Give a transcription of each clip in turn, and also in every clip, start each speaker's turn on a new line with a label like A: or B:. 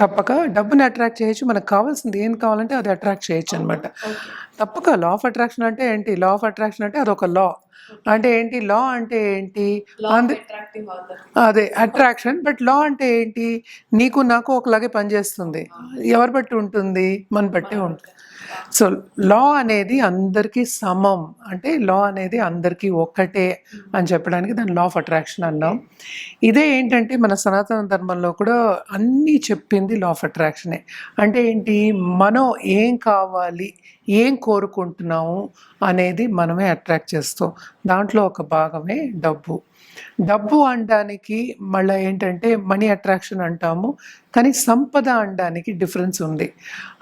A: తప్పక డబ్బుని అట్రాక్ట్ చేయొచ్చు. మనకు కావాల్సింది ఏం కావాలంటే అది అట్రాక్ట్ చేయొచ్చు అనమాట తప్పక లా ఆఫ్ అట్రాక్షన్ అంటే ఏంటి? లా ఆఫ్ అట్రాక్షన్ అంటే అదొక లా అంటే ఏంటి? లా అంటే ఏంటి? అంద- అదే అట్రాక్షన్ బట్ లా అంటే ఏంటి? నీకు నాకు ఒకలాగే పనిచేస్తుంది. ఎవరు బట్టి ఉంటుంది? మన బట్టే. ఉంటుంది. సో లా అనేది అందరికీ సమం. అంటే లా అనేది అందరికీ ఒక్కటే అని చెప్పడానికి దాన్ని లా ఆఫ్ అట్రాక్షన్ అన్నాం. ఇదే ఏంటంటే మన సనాతన ధర్మంలో కూడా అన్నీ చెప్పింది లా ఆఫ్ అట్రాక్షనే అంటే ఏంటి? మనం ఏం కావాలి? ఏం కోరుకుంటున్నాము అనేది మనమే అట్రాక్ట్ చేస్తాం. దాంట్లో ఒక భాగమే డబ్బు. డబ్బు అనడానికి మళ్ళీ ఏంటంటే మనీ అట్రాక్షన్ అంటాము కానీ సంపద అనడానికి డిఫరెన్స్ ఉంది.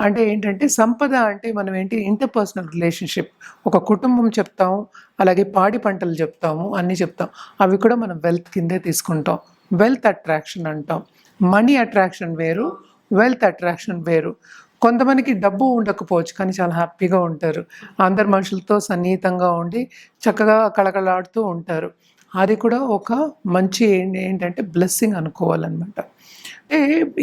A: అంటే ఏంటంటే సంపద అంటే మనం ఏంటి ఇంటర్పర్సనల్ రిలేషన్షిప్. ఒక కుటుంబం చెప్తాము అలాగే పాడి పంటలు చెప్తాము అన్నీ చెప్తాం. అవి కూడా మనం వెల్త్ కిందే తీసుకుంటాం. వెల్త్ అట్రాక్షన్ అంటాం. మనీ అట్రాక్షన్ వేరు వెల్త్ అట్రాక్షన్ వేరు. కొంతమందికి డబ్బు ఉండకపోవచ్చు కానీ చాలా హ్యాపీగా ఉంటారు. అందరు మనుషులతో సన్నిహితంగా ఉండి చక్కగా కళకళలాడుతూ ఉంటారు. అది కూడా ఒక మంచి ఏంటంటే బ్లెస్సింగ్ అనుకోవాలన్నమాట. అంటే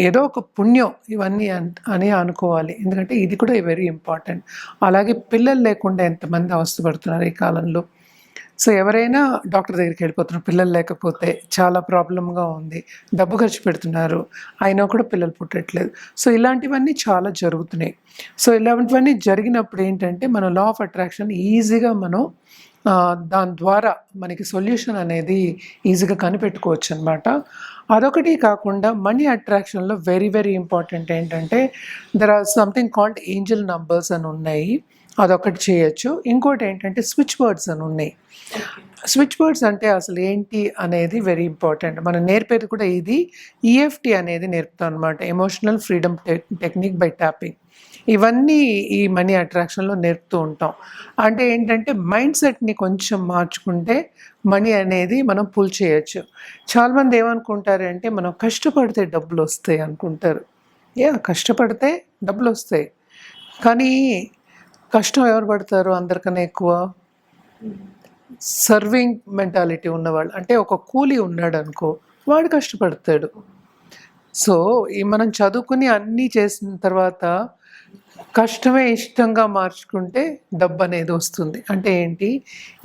A: ఏదో ఒక పుణ్యం ఇవన్నీ అని అనుకోవాలి. ఎందుకంటే ఇది కూడా వెరీ ఇంపార్టెంట్. అలాగే పిల్లలు లేకుండా ఎంతమంది అవస్థపడుతున్నారు ఈ కాలంలో? సో ఎవరైనా డాక్టర్ దగ్గరికి వెళ్ళిపోతున్నారు పిల్లలు లేకపోతే చాలా ప్రాబ్లంగా ఉంది డబ్బు ఖర్చు పెడుతున్నారు అయినా కూడా పిల్లలు పుట్టట్లేదు. సో ఇలాంటివన్నీ చాలా జరుగుతున్నాయి. సో ఇలాంటివన్నీ జరిగినప్పుడు ఏంటంటే మనం లా ఆఫ్ అట్రాక్షన్ ఈజీగా మనం దాని ద్వారా మనకి సొల్యూషన్ అనేది ఈజీగా కనిపెట్టుకోవచ్చు అనమాట అదొకటి కాకుండా మనీ అట్రాక్షన్లో వెరీ వెరీ ఇంపార్టెంట్ ఏంటంటే there are something called angel numbers అని ఉన్నాయి. అదొకటి చేయొచ్చు. ఇంకోటి ఏంటంటే స్విచ్ వర్డ్స్ అని ఉన్నాయి. స్విచ్ వర్డ్స్ అంటే అసలు ఏంటి అనేది వెరీ ఇంపార్టెంట్ మనం నేర్పేది కూడా ఇది. ఈఎఫ్టి అనేది నేర్పుతాం అనమాట emotional freedom technique by tapping ఇవన్నీ ఈ మనీ అట్రాక్షన్లో నేర్పుతూ ఉంటాం. అంటే ఏంటంటే మైండ్ సెట్ని కొంచెం మార్చుకుంటే మనీ అనేది మనం పుల్ చేయొచ్చు. చాలామంది ఏమనుకుంటారంటే మనం కష్టపడితే డబ్బులు వస్తాయి అనుకుంటారు. ఏ కష్టపడితే డబ్బులు వస్తాయి. కానీ కష్టం ఎవరు పడతారు అందరికన్నా ఎక్కువ? సర్వింగ్ మెంటాలిటీ ఉన్నవాళ్ళు. అంటే ఒక కూలీ ఉన్నాడు అనుకో వాడు కష్టపడతాడు. సో ఈ మనం చదువుకుని అన్నీ చేసిన తర్వాత కష్టమే ఇష్టంగా మార్చుకుంటే డబ్బు అనేది వస్తుంది. అంటే ఏంటి?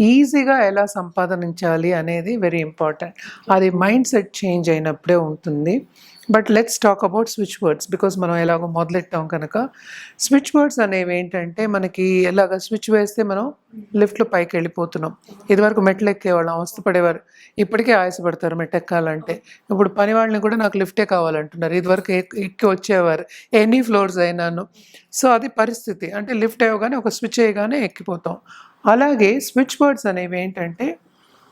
A: ఈజీగా ఎలా సంపాదించాలి అనేది వెరీ ఇంపార్టెంట్ అది మైండ్ సెట్ చేంజ్ అయినప్పుడే ఉంటుంది. But let's talk about switch words because మనం ఎలాగో మొదలెట్టాం కనుక. స్విచ్ వర్డ్స్ అనేవి ఏంటంటే మనకి ఎలాగ స్విచ్ వేస్తే మనం లిఫ్ట్లో పైకి వెళ్ళిపోతున్నాం. ఇదివరకు మెట్లు ఎక్కేవాళ్ళం అవస్థపడేవారు. ఇప్పటికే ఆయాసపడతారు మెట్టు ఎక్కాలంటే. ఇప్పుడు పని వాళ్ళని కూడా నాకు లిఫ్టే కావాలంటున్నారు. ఇదివరకు ఎక్కి వచ్చేవారు. ఎనీ ఫ్లోర్స్ అయినాను. సో అది పరిస్థితి. అంటే లిఫ్ట్ అయ్యగానే ఒక స్విచ్ అయ్యగానే ఎక్కిపోతాం. అలాగే స్విచ్ వర్డ్స్ అనేవి ఏంటంటే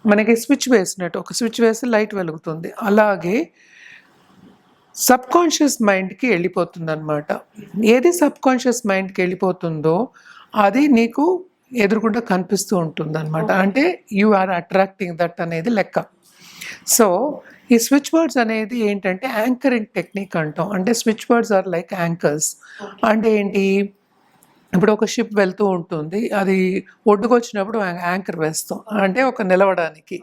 A: మనకి స్విచ్ వేసినట్టు ఒక స్విచ్ వేస్తే లైట్ వెలుగుతుంది. అలాగే సబ్ కాన్షియస్ మైండ్కి వెళ్ళిపోతుంది అనమాట ఏది సబ్ కాన్షియస్ మైండ్కి వెళ్ళిపోతుందో అది నీకు ఎదురుకుండా కనిపిస్తూ ఉంటుంది అనమాట అంటే యు ఆర్ అట్రాక్టింగ్ దట్ అనేది లెక్క. సో ఈ స్విచ్ వర్డ్స్ అనేది ఏంటంటే యాంకరింగ్ టెక్నిక్ అంటాం. అంటే switch words are like anchors. అంటే ఏంటి? ఇప్పుడు ఒక షిప్ వెళ్తూ ఉంటుంది. అది ఒడ్డుకు వచ్చినప్పుడు యాంకర్ వేస్తాం. అంటే ఒక నిలవడానికి.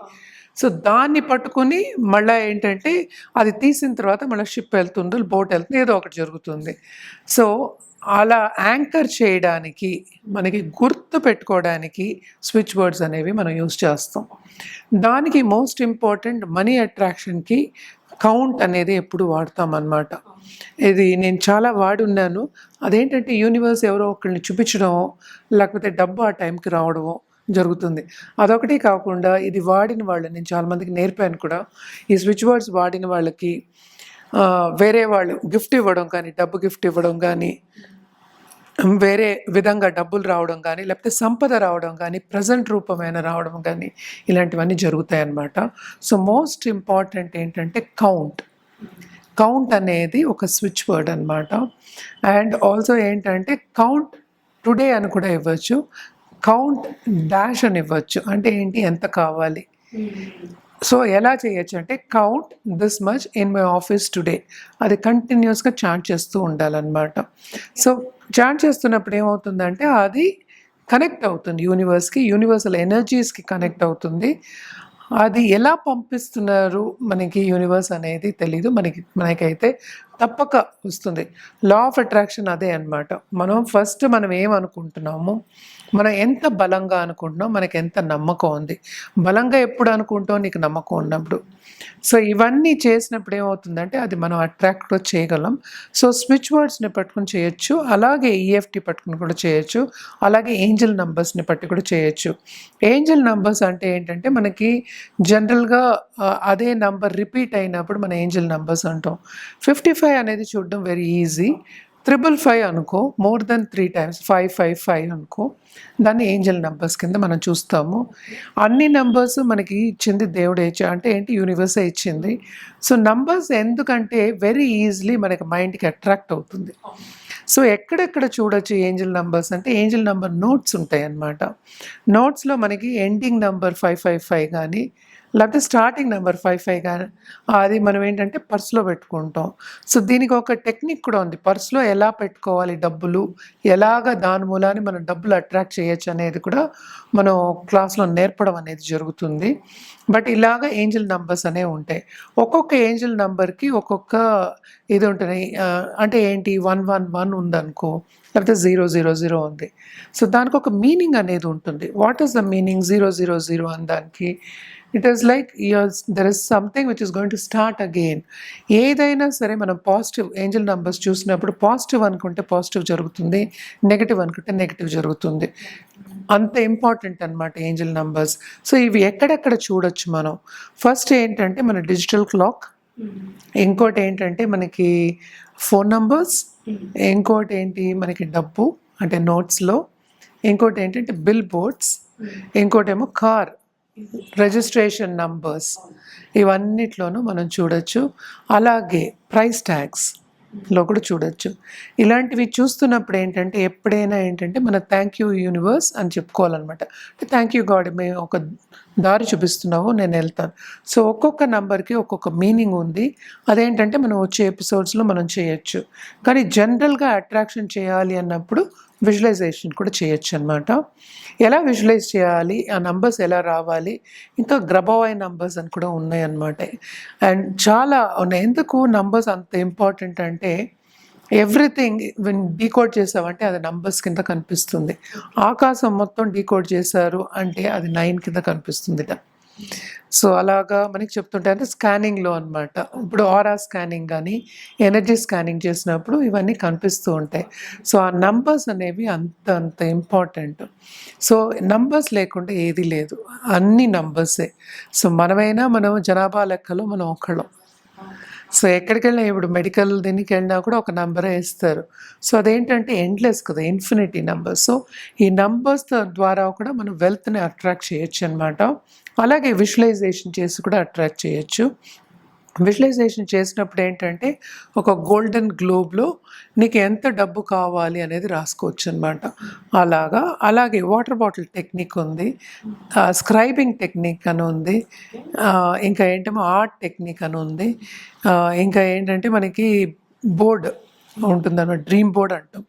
A: సో దాన్ని పట్టుకొని మళ్ళీ ఏంటంటే అది తీసిన తర్వాత మళ్ళీ షిప్ వెళ్తుంది బోట్ వెళ్తుంది ఏదో ఒకటి జరుగుతుంది. సో అలా యాంకర్ చేయడానికి మనకి గుర్తు పెట్టుకోవడానికి స్విచ్ వర్డ్స్ అనేవి మనం యూజ్ చేస్తాం. దానికి మోస్ట్ ఇంపార్టెంట్ మనీ అట్రాక్షన్కి కౌంట్ అనేది ఎప్పుడు వాడతాం అన్నమాట. ఇది నేను చాలా వాడున్నాను. అదేంటంటే యూనివర్స్ ఎవరో ఒకరిని చూపించడమో లేకపోతే డబ్బు ఆ టైంకి రావడమో జరుగుతుంది. అదొకటి కాకుండా ఇది వాడిన వాళ్ళు నేను చాలామందికి నేర్పాను కూడా ఈ స్విచ్ వర్డ్స్ వాడిన వాళ్ళకి వేరే వాళ్ళు గిఫ్ట్ ఇవ్వడం కానీ డబ్బు గిఫ్ట్ ఇవ్వడం కానీ వేరే విధంగా డబ్బులు రావడం కానీ లేకపోతే సంపద రావడం కానీ ప్రజెంట్ రూపమైన రావడం కానీ ఇలాంటివన్నీ జరుగుతాయి అన్నమాట సో మోస్ట్ ఇంపార్టెంట్ ఏంటంటే కౌంట్ కౌంట్ అనేది ఒక స్విచ్ వర్డ్ అనమాట అండ్ ఆల్సో ఏంటంటే కౌంట్ టుడే అని కూడా ఇవ్వచ్చు. కౌంట్ డాష్ అని ఇవ్వచ్చు అంటే ఏంటి? ఎంత కావాలి? సో ఎలా చేయొచ్చు అంటే count this much in my office today అది కంటిన్యూస్గా చాట్ చేస్తూ ఉండాలన్నమాట. సో చాట్ చేస్తున్నప్పుడు ఏమవుతుందంటే అది కనెక్ట్ అవుతుంది యూనివర్స్కి యూనివర్సల్ ఎనర్జీస్కి కనెక్ట్ అవుతుంది. అది ఎలా పంపిస్తున్నారు? మనకి యూనివర్స్ అనేది తెలీదు. మనకి మనకైతే తప్పక వస్తుంది. లా ఆఫ్ అట్రాక్షన్ అదే అన్నమాట. మనం ఫస్ట్ మనం ఏమనుకుంటున్నాము మనం ఎంత బలంగా అనుకుంటున్నాం మనకి ఎంత నమ్మకం ఉంది. బలంగా ఎప్పుడు అనుకుంటాం నీకు నమ్మకం ఉన్నప్పుడు. సో ఇవన్నీ చేసినప్పుడు ఏమవుతుందంటే అది మనం అట్రాక్ట్ చేయగలం. సో స్విచ్ వర్డ్స్ని పట్టుకుని చేయొచ్చు. అలాగే ఈఎఫ్టీ పట్టుకుని కూడా చేయొచ్చు. అలాగే ఏంజల్ నంబర్స్ని పట్టి కూడా చేయొచ్చు. ఏంజల్ నంబర్స్ అంటే ఏంటంటే మనకి జనరల్గా అదే నంబర్ రిపీట్ అయినప్పుడు మన ఏంజల్ నంబర్స్ అంటాం. ఫిఫ్టీ ఫైవ్ ఫైవ్ అనేది చూడడం వెరీ ఈజీ త్రిబుల్ ఫైవ్ అనుకో more than three times five five five అనుకో దాన్ని ఏంజల్ నెంబర్స్ కింద మనం చూస్తాము. అన్ని నెంబర్స్ మనకి ఇచ్చింది దేవుడే ఇచ్చా అంటే ఏంటి? యూనివర్సే ఇచ్చింది. సో నంబర్స్ ఎందుకంటే వెరీ ఈజీలీ మనకి మైండ్కి అట్రాక్ట్ అవుతుంది. సో ఎక్కడెక్కడ చూడొచ్చు ఏంజల్ నంబర్స్ అంటే ఏంజల్ నంబర్ నోట్స్ ఉంటాయి అన్నమాట నోట్స్లో మనకి ending number five five five కానీ లేకపోతే స్టార్టింగ్ నెంబర్ ఫైవ్ ఫైవ్ కానీ అది మనం ఏంటంటే పర్స్లో పెట్టుకుంటాం. సో దీనికి ఒక టెక్నిక్ కూడా ఉంది. పర్స్లో ఎలా పెట్టుకోవాలి డబ్బులు? ఎలాగ దాని మూలాన్ని మనం డబ్బులు అట్రాక్ట్ చేయొచ్చు అనేది కూడా మనం క్లాస్లో నేర్పడం అనేది జరుగుతుంది. బట్ ఇలాగ ఏంజిల్ నంబర్స్ అనేవి ఉంటాయి. ఒక్కొక్క ఏంజిల్ నంబర్కి ఒక్కొక్క ఇది ఉంటుంది. అంటే ఏంటి? వన్ వన్ వన్ ఉందనుకో లేకపోతే జీరో జీరో జీరో ఉంది. సో దానికి ఒక మీనింగ్ అనేది ఉంటుంది. What is the meaning zero zero zero అని దానికి it is like your there is something which is going to start again ఏదైనా సరే మనం పాజిటివ్ ఏంజల్ నంబర్స్ చూసినప్పుడు పాజిటివ్ అనుకుంటే పాజిటివ్ జరుగుతుంది నెగిటివ్ అనుకుంటే నెగిటివ్ జరుగుతుంది. అంత ఇంపార్టెంట్ అనమాట ఏంజల్ నంబర్స్ సో ఇవి ఎక్కడెక్కడ చూడొచ్చు మనం? ఫస్ట్ ఏంటంటే మన డిజిటల్ క్లాక్ ఇంకోటి ఏంటంటే మనకి ఫోన్ నంబర్స్ ఇంకోటి ఏంటి? మనకి డబ్బు అంటే నోట్స్లో ఇంకోటి ఏంటంటే బిల్ బోర్డ్స్ ఇంకోటేమో కార్ రిజిస్ట్రేషన్ నంబర్స్ ఇవన్నిట్లోనూ మనం చూడొచ్చు. అలాగే ప్రైస్ ట్యాగ్స్లో కూడా చూడొచ్చు. ఇలాంటివి చూస్తున్నప్పుడు ఏంటంటే ఎప్పుడైనా ఏంటంటే మన థ్యాంక్ యూ యూనివర్స్ అని చెప్పుకోవాలన్నమాట. అంటే థ్యాంక్ యూ గాడ్ మేము ఒక దారి చూపిస్తున్నావు నేను వెళ్తాను. సో ఒక్కొక్క నంబర్కి ఒక్కొక్క మీనింగ్ ఉంది. అదేంటంటే మనం వచ్చే ఎపిసోడ్స్లో మనం చేయొచ్చు. కానీ జనరల్గా అట్రాక్షన్ చేయాలి అన్నప్పుడు విజువలైజేషన్ కూడా చేయొచ్చు అనమాట ఎలా విజువలైజ్ చేయాలి? ఆ నంబర్స్ ఎలా రావాలి? ఇంకా గ్రబోవాయ్ నంబర్స్ అని కూడా ఉన్నాయి అన్నమాట. అండ్ చాలా ఎందుకు నంబర్స్ అంత ఇంపార్టెంట్ అంటే ఎవ్రీథింగ్ డీకోడ్ చేసామంటే అది నంబర్స్ కింద కనిపిస్తుంది. ఆకాశం మొత్తం డీకోడ్ చేశారు అంటే అది నైన్ కింద కనిపిస్తుంది సో అలాగా మనకి చెప్తుంటే అంటే స్కానింగ్లో అనమాట ఇప్పుడు ఆరా స్కానింగ్ కానీ ఎనర్జీ స్కానింగ్ చేసినప్పుడు ఇవన్నీ కనిపిస్తూ ఉంటాయి. సో ఆ నంబర్స్ అనేవి అంత అంత ఇంపార్టెంట్ సో నంబర్స్ లేకుండా ఏది లేదు. అన్ని నంబర్సే సో మనమైనా మనం జనాభా లెక్కలో మనం ఒకళ్ళం. సో ఎక్కడికి వెళ్ళినా ఇప్పుడు మెడికల్ దీనికి వెళ్ళినా కూడా ఒక నంబరే ఇస్తారు. సో అదేంటంటే ఎండ్లెస్ కదా ఇన్ఫినిటీ నెంబర్ సో ఈ నంబర్స్ ద్వారా కూడా మనం వెల్త్ని అట్రాక్ట్ చేయొచ్చు అనమాట అలాగే విజువలైజేషన్ చేసి కూడా అట్రాక్ట్ చేయొచ్చు. విజువలైజేషన్ చేసినప్పుడు ఏంటంటే ఒక గోల్డెన్ గ్లోబ్లో నీకు ఎంత డబ్బు కావాలి అనేది రాసుకోవచ్చు అనమాట అలాగా అలాగే వాటర్ బాటిల్ టెక్నిక్ ఉంది స్క్రైబింగ్ టెక్నిక్ అని ఉంది ఇంకా ఏంటంటే ఆర్ట్ టెక్నిక్ అని ఉంది ఇంకా ఏంటంటే మనకి బోర్డ్ ఉంటుందన్నమాట డ్రీమ్ బోర్డ్ అంటాం.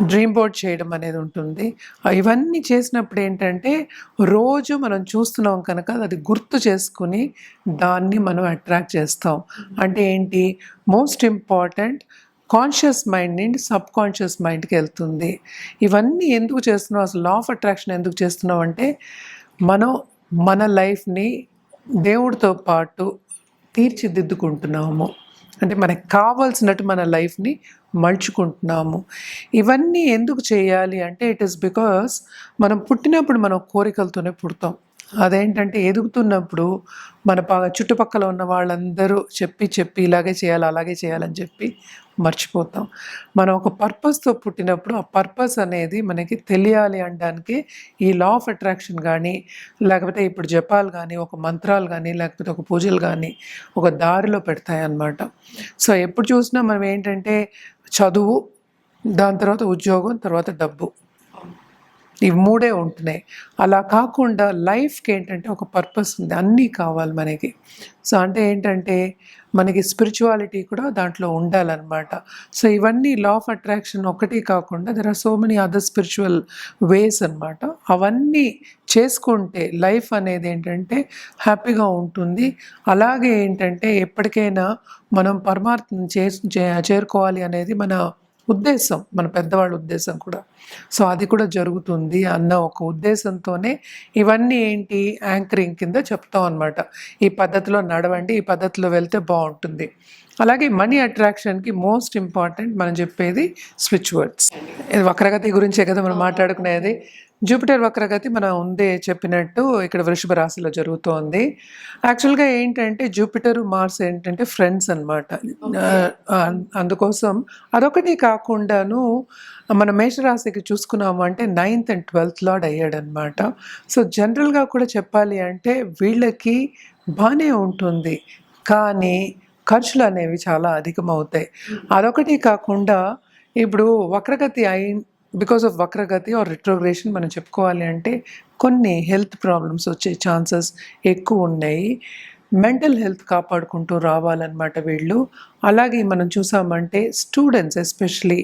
A: డ్రీమ్ బోర్డ్ చేయడం అనేది ఉంటుంది. ఇవన్నీ చేసినప్పుడు ఏంటంటే రోజు మనం చూస్తున్నాం కనుక అది గుర్తు చేసుకుని దాన్ని మనం అట్రాక్ట్ చేస్తాం. అంటే ఏంటి? మోస్ట్ ఇంపార్టెంట్ కాన్షియస్ మైండ్ నుండి సబ్ కాన్షియస్ మైండ్కి వెళ్తుంది. ఇవన్నీ ఎందుకు చేస్తున్నాం అసలు లా ఆఫ్ అట్రాక్షన్ ఎందుకు చేస్తున్నాం అంటే మనం మన లైఫ్ని దేవుడితో పాటు తీర్చిదిద్దుకుంటున్నాము. అంటే మనకు కావాల్సినట్టు మన లైఫ్ని మలుచుకుంటున్నాము. ఇవన్నీ ఎందుకు చేయాలి అంటే ఇట్ ఈస్ బికాస్ మనం పుట్టినప్పుడు మనం కోరికలతోనే పుడతాం. అదేంటంటే ఎదుగుతున్నప్పుడు మన చుట్టుపక్కల ఉన్న వాళ్ళందరూ చెప్పి చెప్పి ఇలాగే చేయాలి అలాగే చేయాలని చెప్పి మర్చిపోతాం. మనం ఒక పర్పస్తో పుట్టినప్పుడు ఆ పర్పస్ అనేది మనకి తెలియాలి అనడానికి ఈ లా ఆఫ్ అట్రాక్షన్ కానీ లేకపోతే ఇప్పుడు జపాలు కానీ ఒక మంత్రాలు కానీ లేకపోతే ఒక పూజలు కానీ ఒక దారిలో పెడతాయి అన్నమాట సో ఎప్పుడు చూసినా మనం ఏంటంటే చదువు దాని తర్వాత ఉద్యోగం తర్వాత డబ్బు. ఇవి మూడే ఉంటున్నాయి. అలా కాకుండా లైఫ్కి ఏంటంటే ఒక పర్పస్ ఉంది. అన్నీ కావాలి మనకి. సో అంటే ఏంటంటే మనకి స్పిరిచువాలిటీ కూడా దాంట్లో ఉండాలన్నమాట. సో ఇవన్నీ లా ఆఫ్ అట్రాక్షన్ ఒకటి కాకుండా there are so many other spiritual ways అన్నమాట. అవన్నీ చేసుకుంటే లైఫ్ అనేది ఏంటంటే హ్యాపీగా ఉంటుంది. అలాగే ఏంటంటే ఎప్పటికైనా మనం పరమార్థం చే- చేరుకోవాలి అనేది మన ఉద్దేశం మన పెద్దవాళ్ళ ఉద్దేశం కూడా. సో అది కూడా జరుగుతుంది అన్న ఒక ఉద్దేశంతోనే ఇవన్నీ ఏంటి యాంకరింగ్ కింద చెప్తాం అనమాట ఈ పద్ధతిలో నడవండి ఈ పద్ధతిలో వెళ్తే బాగుంటుంది. అలాగే మనీ అట్రాక్షన్కి మోస్ట్ ఇంపార్టెంట్ మనం చెప్పేది స్విచ్ వర్డ్స్ ఇది వక్రగతి గురించే కదా మనం మాట్లాడుకునేది. జూపిటర్ వక్రగతి మనం ఉందే చెప్పినట్టు ఇక్కడ వృషభ రాశిలో జరుగుతోంది. యాక్చువల్గా ఏంటంటే జూపిటర్ మార్స్ ఏంటంటే ఫ్రెండ్స్ అనమాట అందుకోసం అదొకటి కాకుండాను మన మేషరాశికి చూసుకున్నాము అంటే నైన్త్ అండ్ ట్వెల్త్ లాడ్ అయ్యాడనమాట సో జనరల్గా కూడా చెప్పాలి అంటే వీళ్ళకి బాగానే ఉంటుంది. కానీ ఖర్చులు అనేవి చాలా అధికమవుతాయి. అదొకటి కాకుండా ఇప్పుడు వక్రగతి అయి బికాస్ ఆఫ్ వక్రగతి ఆర్ రిట్రోగ్రేషన్ మనం చెప్పుకోవాలి అంటే కొన్ని హెల్త్ ప్రాబ్లమ్స్ వచ్చే ఛాన్సెస్ ఎక్కువ ఉన్నాయి మెంటల్ హెల్త్ కాపాడుకుంటూ రావాలన్నమాట వీళ్ళు. అలాగే మనం చూసామంటే స్టూడెంట్స్ ఎస్పెషలీ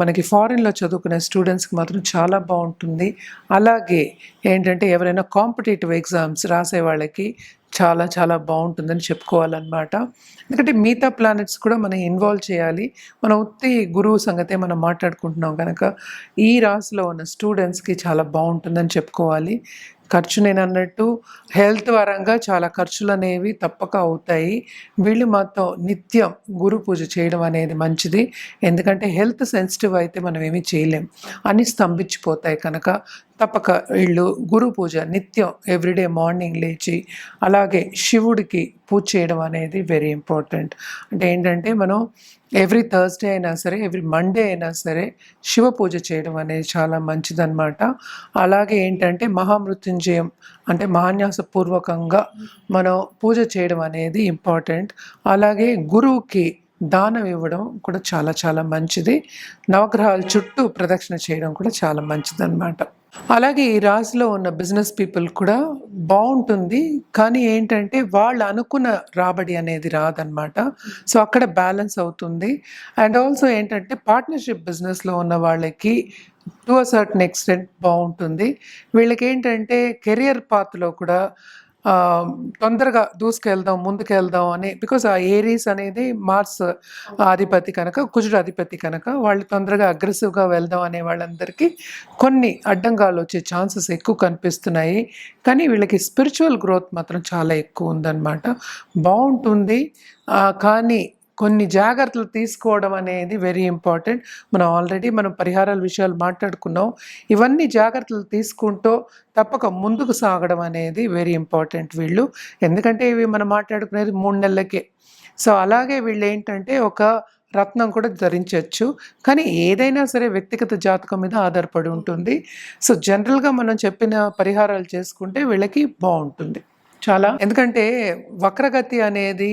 A: మనకి ఫారిన్లో చదువుకునే స్టూడెంట్స్కి మాత్రం చాలా బాగుంటుంది. అలాగే ఏంటంటే ఎవరైనా కాంపిటేటివ్ ఎగ్జామ్స్ రాసే వాళ్ళకి చాలా చాలా బాగుంటుందని చెప్పుకోవాలన్నమాట. ఎందుకంటే మిగతా ప్లానెట్స్ కూడా మనం ఇన్వాల్వ్ చేయాలి. మనం ఉత్తి గురువు సంగతే మనం మాట్లాడుకుంటున్నాం కనుక ఈ రాశిలో ఉన్న స్టూడెంట్స్కి చాలా బాగుంటుందని చెప్పుకోవాలి. ఖర్చు నేను అన్నట్టు హెల్త్ పరంగా చాలా ఖర్చులు అనేవి తప్పక అవుతాయి. వీళ్ళు మాత్రం నిత్యం గురు పూజ చేయడం అనేది మంచిది. ఎందుకంటే హెల్త్ సెన్సిటివ్ అయితే మనం ఏమీ చేయలేం. అన్నీ స్తంభించిపోతాయి కనుక తప్పక వీళ్ళు గురు పూజ నిత్యం ఎవ్రీడే మార్నింగ్ లేచి అలాగే శివుడికి పూజ చేయడం అనేది వెరీ ఇంపార్టెంట్. అంటే ఏంటంటే మనం ఎవ్రీ థర్స్డే అయినా సరే ఎవ్రీ మండే అయినా సరే శివ పూజ చేయడం అనేది చాలా మంచిదన్నమాట. అలాగే ఏంటంటే మహామృత్యుంజయం అంటే మహాన్యాసపూర్వకంగా మనం పూజ చేయడం అనేది ఇంపార్టెంట్ అలాగే గురువుకి దానం ఇవ్వడం కూడా చాలా చాలా మంచిది. నవగ్రహాల చుట్టూ ప్రదక్షిణ చేయడం కూడా చాలా మంచిదన్నమాట. అలాగే ఈ రాశిలో ఉన్న బిజినెస్ పీపుల్ కూడా బాగుంటుంది కానీ ఏంటంటే వాళ్ళు అనుకున్న రాబడి అనేది రాదనమాట సో అక్కడ బ్యాలెన్స్ అవుతుంది. అండ్ ఆల్సో ఏంటంటే పార్ట్నర్షిప్ బిజినెస్లో ఉన్న వాళ్ళకి టు అ సర్టన్ ఎక్స్టెంట్ బాగుంటుంది. వీళ్ళకి ఏంటంటే కెరియర్ పాత్లో కూడా తొందరగా దూసుకెళ్దాం ముందుకెళ్దాం అని బికాస్ ఆ ఏరీస్ అనేది మార్స్ అధిపతి కనుక కుజుడు అధిపతి కనుక వాళ్ళు తొందరగా అగ్రెసివ్గా వెళ్దాం అనే వాళ్ళందరికీ కొన్ని అడ్డంగాలు వచ్చే ఛాన్సెస్ ఎక్కువ కనిపిస్తున్నాయి. కానీ వీళ్ళకి స్పిరిచువల్ గ్రోత్ మాత్రం చాలా ఎక్కువ ఉందన్నమాట. బాగుంటుంది. కానీ కొన్ని జాగ్రత్తలు తీసుకోవడం అనేది వెరీ ఇంపార్టెంట్ మనం ఆల్రెడీ మనం పరిహారాల విషయాలు మాట్లాడుకున్నాం. ఇవన్నీ జాగ్రత్తలు తీసుకుంటూ తప్పక ముందుకు సాగడం అనేది వెరీ ఇంపార్టెంట్ వీళ్ళు. ఎందుకంటే ఇవి మనం మాట్లాడుకునేది మూడు నెలలకే. సో అలాగే వీళ్ళు ఏంటంటే ఒక రత్నం కూడా ధరించవచ్చు కానీ ఏదైనా సరే వ్యక్తిగత జాతకం మీద ఆధారపడి ఉంటుంది. సో జనరల్గా మనం చెప్పిన పరిహారాలు చేసుకుంటే వీళ్ళకి బాగుంటుంది. చాలా. ఎందుకంటే వక్రగతి అనేది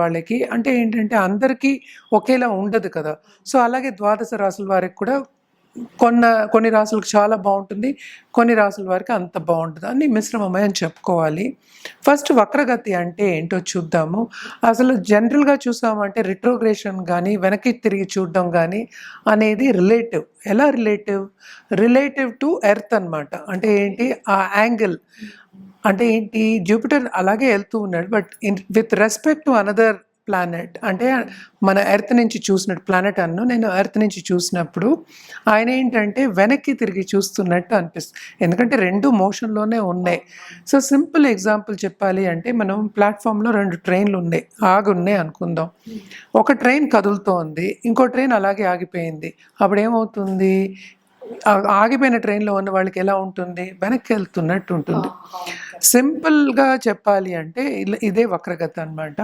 A: వాళ్ళకి అంటే ఏంటంటే అందరికీ ఒకేలా ఉండదు కదా. సో అలాగే ద్వాదశ రాసుల వారికి కూడా కొన్న కొన్ని రాసులకు చాలా బాగుంటుంది కొన్ని రాసుల వారికి అంత బాగుంటుంది అన్ని మిశ్రమమే అని చెప్పుకోవాలి. ఫస్ట్ వక్రగతి అంటే ఏంటో చూద్దాము. అసలు జనరల్గా చూసామంటే రిట్రోగ్రేషన్ కానీ వెనక్కి తిరిగి చూడడం కానీ అనేది రిలేటివ్. ఎలా రిలేటివ్? రిలేటివ్ టు ఎర్త్ అన్నమాట. అంటే ఏంటి? ఆ యాంగిల్. అంటే ఏంటి? జూపిటర్ అలాగే వెళ్తూ ఉన్నాడు. But in with respect to another planet అంటే మన ఎర్త్ నుంచి చూసినట్టు ప్లానెట్ అన్ను నేను ఎర్త్ నుంచి చూసినప్పుడు ఆయన ఏంటంటే వెనక్కి తిరిగి చూస్తున్నట్టు అనిపిస్తుంది. ఎందుకంటే రెండు మోషన్లోనే ఉన్నాయి. సో సింపుల్ ఎగ్జాంపుల్ చెప్పాలి అంటే మనం ప్లాట్ఫామ్లో రెండు ట్రైన్లు ఉన్నాయి. ఆగున్నాయి అనుకుందాం. ఒక ట్రైన్ కదులుతోంది. ఇంకో ట్రైన్ అలాగే ఆగిపోయింది. అప్పుడు ఏమవుతుంది ఆగిపోయిన ట్రైన్లో ఉన్న వాళ్ళకి ఎలా ఉంటుంది? వెనక్కి వెళ్తున్నట్టు ఉంటుంది సింపుల్గా చెప్పాలి అంటే ఇలా- ఇదే వక్రగత అన్నమాట.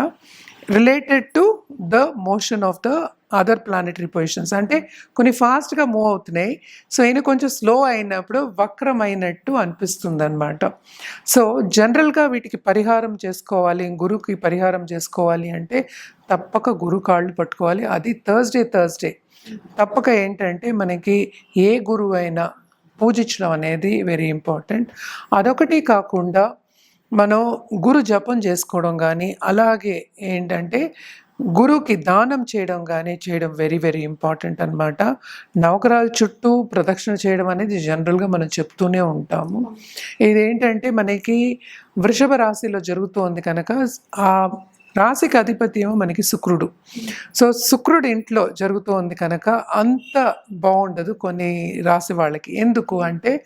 A: Related to the motion of the other planetary positions. అంటే కొన్ని ఫాస్ట్గా మూవ్ అవుతున్నాయి. సో ఈయన కొంచెం స్లో అయినప్పుడు వక్రమైనట్టు అనిపిస్తుంది అనమాట సో జనరల్గా వీటికి పరిహారం చేసుకోవాలి గురువుకి పరిహారం చేసుకోవాలి అంటే తప్పక గురు కాళ్ళు పట్టుకోవాలి. అది థర్స్డే థర్స్డే. తప్పక ఏంటంటే మనకి ఏ గురువు అయినా పూజించడం అనేది వెరీ ఇంపార్టెంట్ అదొకటి కాకుండా మనం గురు జపం చేసుకోవడం కానీ అలాగే ఏంటంటే గురువుకి దానం చేయడం కానీ చేయడం వెరీ వెరీ ఇంపార్టెంట్ అన్నమాట. నవగ్రహాల చుట్టూ ప్రదక్షిణ చేయడం అనేది జనరల్గా మనం చెప్తూనే ఉంటాము. ఇదేంటంటే మనకి వృషభ రాశిలో జరుగుతోంది కనుక ఆ రాశికి అధిపతి ఏమో మనకి శుక్రుడు. సో శుక్రుడు ఇంట్లో జరుగుతోంది కనుక అంత బాగుండదు కొన్ని రాశి వాళ్ళకి. ఎందుకు అంటే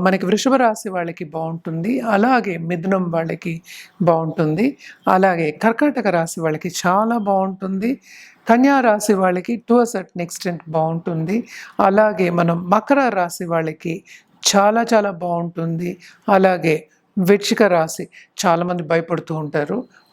A: మనకి వృషభ రాశి వాళ్ళకి బాగుంటుంది. అలాగే మిథునం వాళ్ళకి బాగుంటుంది. అలాగే కర్కాటక రాశి వాళ్ళకి చాలా బాగుంటుంది. కన్యా రాశి వాళ్ళకి టు అసెట్ సర్టన్ ఎక్స్టెంట్ బాగుంటుంది. అలాగే మనం మకర రాశి వాళ్ళకి చాలా చాలా బాగుంటుంది. అలాగే వృచ్చిక రాశి చాలామంది భయపడుతూ ఉంటారు.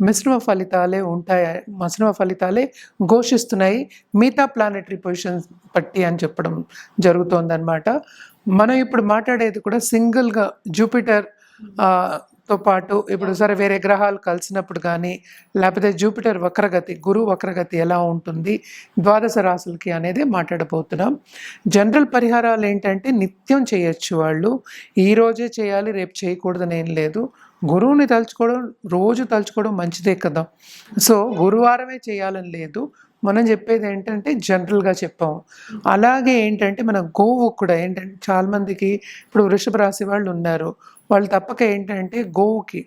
A: మిశ్రమ ఫలితాలే ఉంటాయి? మిశ్రమ ఫలితాలే ఘోషిస్తున్నాయి. మిగతా ప్లానెటరీ పొజిషన్స్ బట్టి అని చెప్పడం జరుగుతోందనమాట మనం ఇప్పుడు మాట్లాడేది కూడా సింగిల్గా జూపిటర్తో పాటు ఇప్పుడు సరే వేరే గ్రహాలు కలిసినప్పుడు కానీ లేకపోతే జూపిటర్ వక్రగతి గురు వక్రగతి ఎలా ఉంటుంది ద్వాదశ రాసులకి అనేది మాట్లాడబోతున్నాం. జనరల్ పరిహారాలు ఏంటంటే నిత్యం చేయొచ్చు వాళ్ళు. ఈరోజే చేయాలి రేపు చేయకూడదని ఏం లేదు. గురువుని తలుచుకోవడం రోజు తలుచుకోవడం మంచిదే కదా. సో గురువారమే చేయాలని లేదు. మనం చెప్పేది ఏంటంటే జనరల్గా చెప్పాము. అలాగే ఏంటంటే మన గోవు కూడా ఏంటంటే చాలామందికి ఇప్పుడు వృషభ రాశి వాళ్ళు ఉన్నారు. వాళ్ళు తప్పక ఏంటంటే గోవుకి